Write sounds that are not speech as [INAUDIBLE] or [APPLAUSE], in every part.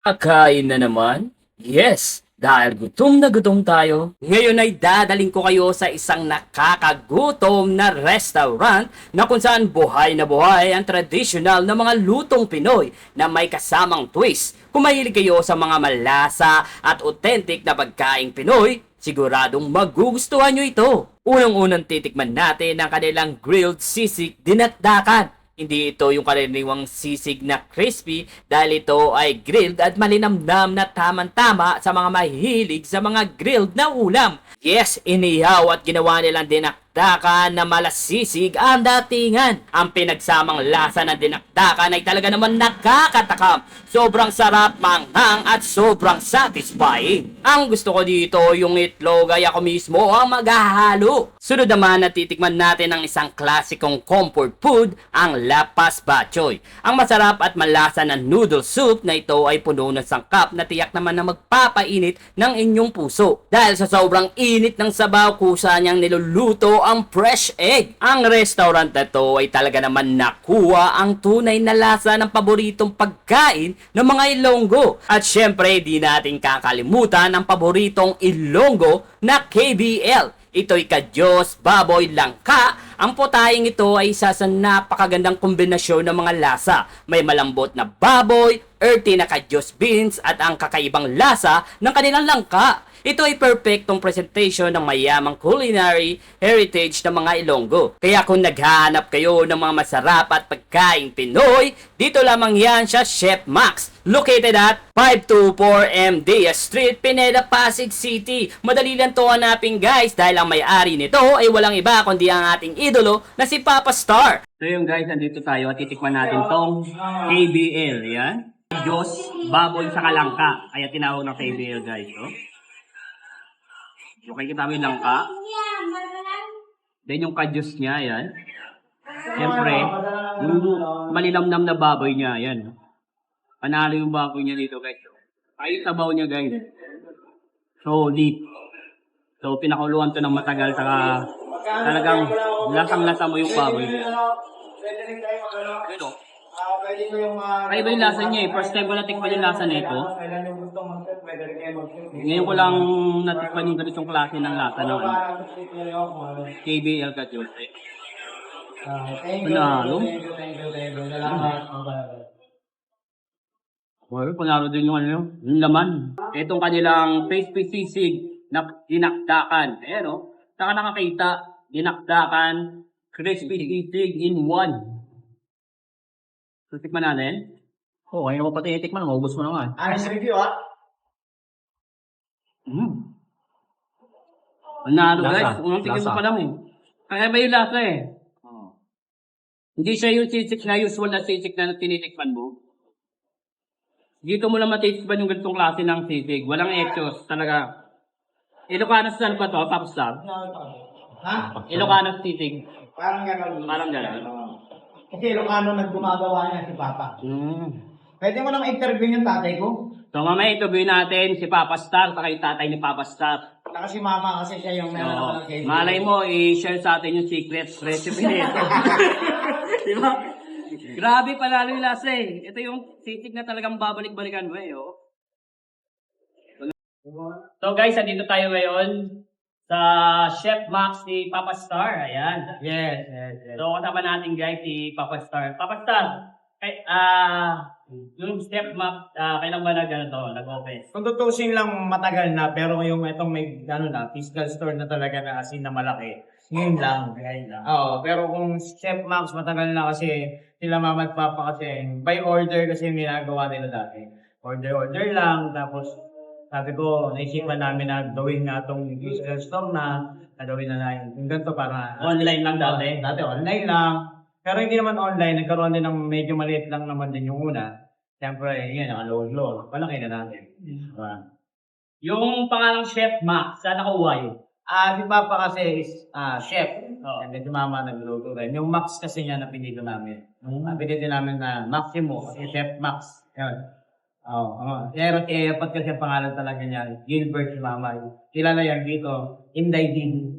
Kakain na naman? Yes, dahil gutom na gutom tayo. Ngayon ay dadaling ko kayo sa isang nakakagutom na restaurant na kung saan buhay na buhay ang traditional na mga lutong Pinoy na may kasamang twist. Kung mahilig kayo sa mga malasa at authentic na pagkaing Pinoy, siguradong magugustuhan nyo ito. Unang-unang titikman natin ang kanilang grilled sisig dinakdakan. Hindi ito yung karaniwang sisig na crispy dahil ito ay grilled at malinamnam na tamang-tama sa mga mahilig sa mga grilled na ulam. Yes, inihaw at ginawa nilang dinakdakan na malasisig ang datingan. Ang pinagsamang lasa ng dinakdakan ay talaga naman nakakatakam. Sobrang sarap, manghang at sobrang satisfying. Ang gusto ko dito yung itlog ay ako mismo ang maghahalo. Sunod naman na titikman natin ang isang klasikong comfort food, ang lapas bachoy. Ang masarap at malasa na noodle soup na ito ay puno ng sangkap na tiyak naman na magpapainit ng inyong puso. Dahil sa sobrang init ng sabaw, kusa niyang niluluto ang fresh egg. Ang restaurant na to ay talaga naman nakuha ang tunay na lasa ng paboritong pagkain ng mga Ilonggo. At syempre, di natin kakalimutan ang paboritong Ilonggo na KBL. Ito'y kadyos, baboy, langka. Ang putaying ito ay isa sa napakagandang kombinasyon ng mga lasa. May malambot na baboy, earthy na kadyos beans at ang kakaibang lasa ng kanilang langka. Ito ay perfectong presentation ng mayamang culinary heritage ng mga Ilonggo. Kaya kung naghahanap kayo ng mga masarap at pagkain Pinoy, dito lamang yan sa Chef Max. Located at 524 MD Street, Pineda, Pasig City. Madali lang to hanapin guys dahil ang may-ari nito ay walang iba kundi ang ating idolo na si Papa Star. So yung guys, nandito tayo at titikman natin tong KBL. Yan. Diyos, baboy sa kalangka. Kaya tinawag ng KBL guys. Oh. Okay, kita mo yung langka. Then yung kadyos niya, yan. Siyempre, yung malinamnam na baboy niya, yan. Panalo yung baboy niya dito, guys. Ay, sabaw niya, guys. Solid. So, pinakuluan to ng matagal, saka talagang lasang-lasa mo yung baboy. Yung mga... ay ba yung lasa niya eh? First time ko natikman yung lasa nito. Ngayon ko lang natikman yung ganitong klase ng lasa ng ano, KBL. Ah, Thank you, Panalo? thank you, thank you, thank you. Salamat. Okay. Well, panalo din yung ano yun, yung laman. Itong kanilang crispy sisig na dinakdakan. Ayan o, saka nakakita, dinakdakan, crispy sisig in one. So, tikman natin. Oo, oh, ngayon mo pati itikman, maubos mo naman. Honest review, ah. Mm. Panalo guys, unang tingin mo lasa. pa lang eh. Kaya ba yung lasa eh? Hindi siya yung sisig na usual na sisig na tinitikman mo. Dito mo lang matitikman yung ganitong klase ng sisig. Walang etos, talaga. Ilocano style ba to? Popstar? Ha? Ilocano sisig. Parang gano'n. Parang gano'n. Oo. Kasi Ilocano nang gumagawa niya si Papa. Mm. Pwede mo nang interview yung tatay ko. So mamaya interview natin si Papa Star, yung tatay ni Papa Star. Saka si Mama kasi siya yung meron ako ng case. Malay mo, i-share sa atin yung secret recipe nito. [LAUGHS] Di ba? Grabe panalo yung lasa eh. Ito yung sisig na talagang babalik-balikan mo eh. Oh. So guys, andito tayo ngayon sa Chef Max ni Papa Star. Ayan. Yes, yes, yes. So kasama natin guys si Papa Star. Papa Star, kay, ah, yung Chef Max, ah, kailan ba nag, ano to, nag-open? Kung tutusin lang matagal na, pero yung itong may, ano na, physical store na talaga na asin na malaki. Ngayon lang. Ngayon lang. Oo, pero kung Chef Max matagal na kasi sila mama at papa kasi by order kasi yung ginagawa nila dati. Order, order lang, tapos sabi ko, naisipan namin na gawin nga itong physical store na, na gawin na na yung ganito para Online lang dati. Dati online lang. Pero hindi naman online, nagkaroon din ng medyo maliit lang naman din yung una. Siyempre, yun, nakaload-load. Malaki na natin. Diba? Yung pangalang Chef Max, saan nakuha yun? Ah, si Papa kasi is ah, chef. Oo. And then si Mama nagluluto rin. Yung Max kasi niya na pinili namin. Mm. Mm. pinili namin na Maximo, si Chef Max. Yun. Oo. Oh, Pero eh, pat kasi ang pangalan talaga niya, Gilbert si Mama. Kilala yan dito, Inday Din.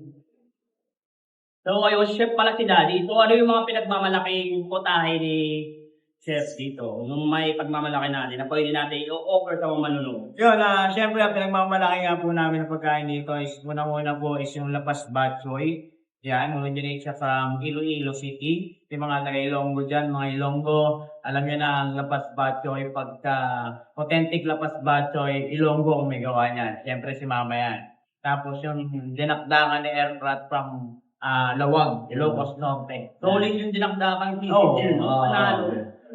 So, ayun, chef pala si Daddy. So, ano yung mga pinagmamalaking putahe ni chef dito, nung may pagmamalaki natin na pwede natin i-offer sa mga manunod. Yun, ah, syempre, ang pinagmamalaki nga po namin ng pagkain dito is, muna-muna po is yung Lapas Batchoy. Yan, originate siya from Iloilo City. Yung mga taga Ilonggo dyan, mga Ilonggo, alam niyo na ang Lapas Batchoy, pagka authentic Lapas Batchoy, Ilonggo ang may gawa niyan. Syempre si Mama yan. Tapos yung dinakdakan ni Aircraft from ah, Lawag, Ilocos Norte. Solid yung dinakdakan Oo. Jen, no? oo. Panalo.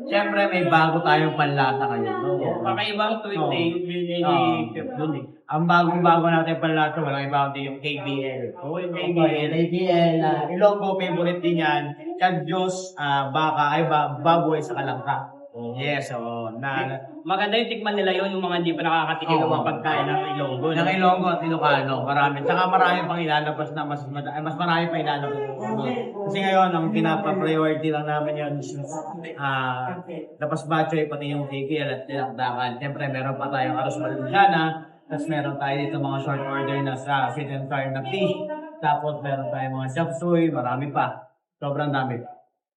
Siyempre, may bago tayong panlata ngayon. No? Kakaibang yung binili ni Oo. Chef dun eh. Ang bagong-bago natin panlata, walang iba kundi yung KBL. Oo, yung KBL. KBL, uh, Ilonggo, favorite din yan. Kag Diyos, ah, baka, ay ba, baboy sa kalangka. Yes, oo. Na, Maganda yung tikman nila yun, yung mga hindi pa nakakatikim ng mga pagkain ng Ilonggo. ng Ilonggo at Ilocano, marami. Saka marami pang ilalabas na mas, mad- ay, mas marami pa ilalabas. Kasi ngayon, ang pinapa-priority lang namin yun is ah, Lapas Batchoy, pati yung KBL at Tinakdakan. Siyempre, meron pa tayong Aros Valenciana. Tapos meron tayo dito mga short order na sa Fit and Fire na fish. Tapos meron tayong mga chop suey, marami pa. Sobrang dami.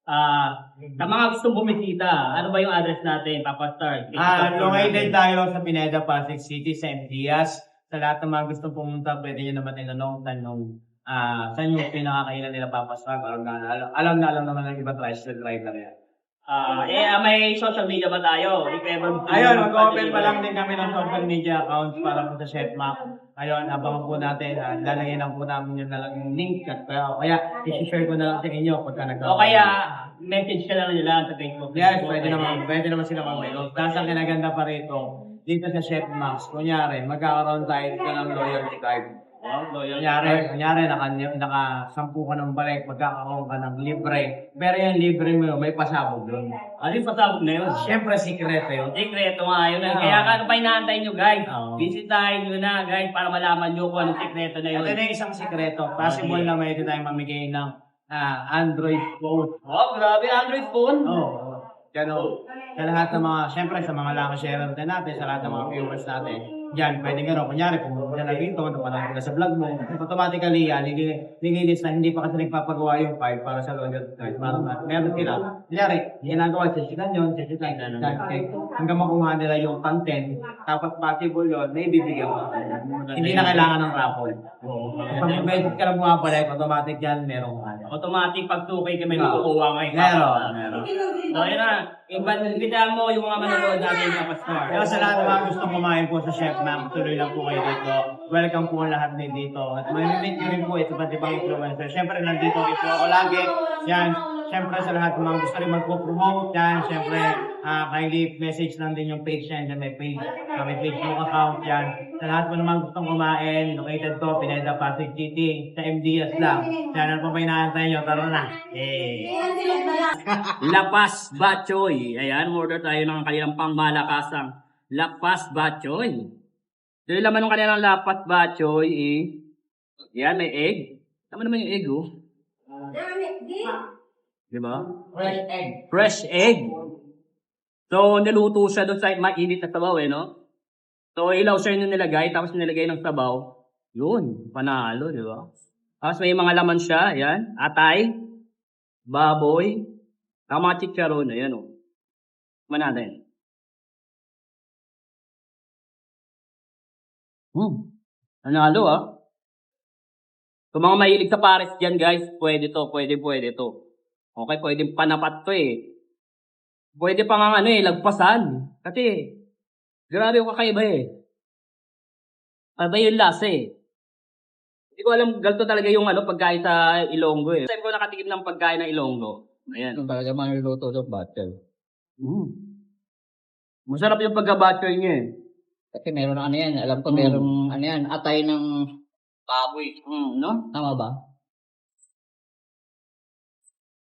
Ah, sa mga gustong bumisita, ano ba yung address natin, Papa Star? Ah, located tayo sa Pineda, Pasig City, sa MDS. Sa lahat ng mga gustong pumunta, pwede nyo naman tinanong tanong ah saan yung pinakakainan nila papaswag. Alam na, alam, alam na alam naman ng iba tricycle driver yan. Ah, eh, ah, may social media ba tayo? If ever, Ayun, mag-open pa lang din kami ng social media accounts para po sa Chef Mac. Ayun, abangan po natin. Uh, lalagyan lang po namin yun na lang yung link. At kaya, kaya i-share ko na lang sa inyo pagka nag O kaya, message ka lang nila sa Facebook. Yes, pwede naman, pwede naman sila mag-mail. Tapos ang kinaganda pa rito, dito sa Chef Max, kunyari, magkakaroon tayo ng loyalty card. Oh, loyal. Kunyari, kunyari, naka, naka-sampu ka ng balik, magkakaroon ka ng libre. Pero yung libre mo, may pasabog doon. Ano yung pasabog na yun? Siyempre, secret yun. Sikreto nga yun. Oo. Kaya ano pa inaantay nyo, guys? Oo. Visitahin nyo na, guys, para malaman nyo kung anong sikreto na yun. Ito na yung isang sikreto. Possible na may tayo mamigay ng ah, Android phone. Oh, grabe, Android phone. Oo. Oh, Gano. Sa lahat ng mga, siyempre sa mga laki sharer din natin, sa lahat ng mga viewers natin, yan, pwede gano'n. Kunyari, pumunta ka na dito, napanood ka sa vlog mo, automatically yan, nililis na hindi pa kasi nagpapagawa yung file para sa loyalty card. Meron, meron sila. Kunyari, ginagawa sa sikan yun, sa sikan, hanggang makuha nila yung content, tapos possible yun, may bibigyan mo. Hindi na kailangan ng raffle. Pag message ka lang bumabalik, automatic yan, meron ka. Automatic pag 2K ka may Oo. makukuha ngayon. Meron, meron. So, yun na. Imbitahan mo yung mga manonood natin sa Pastor. Kaya sa lahat ng mga gustong kumain po sa Chef Mac, tuloy lang po kayo dito. Welcome po ang lahat din dito. At mamimit nyo rin po ito pati pang influencer. Siyempre, nandito ito ako lagi. Yan. Siyempre, sa lahat ng mga gusto rin magpo-promote. Yan. Siyempre, ah kindly message lang din yung page yan. Yan may page. ah, may Facebook account. Yan. Sa lahat mo naman gustong kumain, located to, Pineda, Pasig City. Sa MDS lang. Yan. Ano pa ba inaantay nyo? Tara na. Eh. [LAUGHS] Lapas Bachoy. Ayan, order tayo ng kanilang pangmalakasang Lapas Bachoy. So, yung laman ng kanilang Lapas Bachoy eh, yan, may egg. Tama naman yung egg, oh. Di ba? Fresh egg. Fresh egg. So, niluto siya doon sa mainit na sabaw, eh, no? So, ilaw siya yung nilagay, tapos nilagay ng sabaw. Yun, panalo, di ba? Tapos may mga laman siya, yan. Atay, baboy, mga chicharon, ayan, o. Tikman natin. Hmm. Nanalo, ah. So, mga mahilig sa pares dyan, guys, pwede to, pwede, pwede to. Okay, pwede panapat to eh. Pwede pa nga ano eh, lagpasan. Kasi, grabe yung kakaiba eh. Iba yung lasa eh. Hindi ko alam, galto talaga yung ano, pagkain sa Ilonggo eh. Time ko nakatikim ng pagkain ng Ilonggo. Ayan. Yung talaga manluluto sa battle. Mm. Masarap yung pagka-butter niya eh. Kasi meron ano yan, alam ko Mm. merong ano yan, atay ng baboy. Mm, no? Tama ba?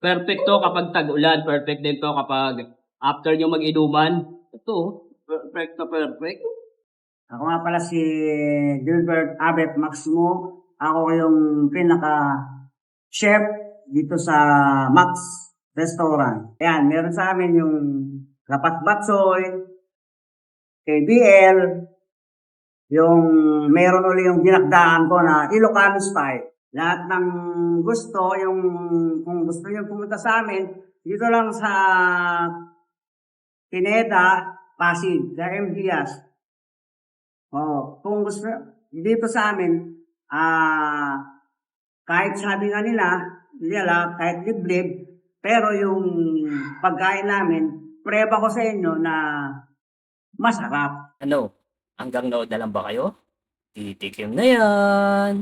Perfect to kapag tag-ulan. Perfect din to kapag after nyo mag-inuman. Ito, perfect na perfect. Ako nga pala si Gilbert Abet Maximo. Ako yung pinaka chef dito sa Max Restaurant. Ayan, meron sa amin yung Lapat Batsoy, KBL, yung meron uli yung ginagdaan ko na Ilocano style. Lahat ng gusto, yung kung gusto niyo pumunta sa amin, dito lang sa Pineda, Pasig, sa M. Diaz. Oh, kung gusto, dito sa amin, ah, kahit sabi nga nila, nila, kahit liblib, pero yung pagkain namin, preba ko sa inyo na masarap. Ano? Hanggang nood na lang ba kayo? Titikim na yan.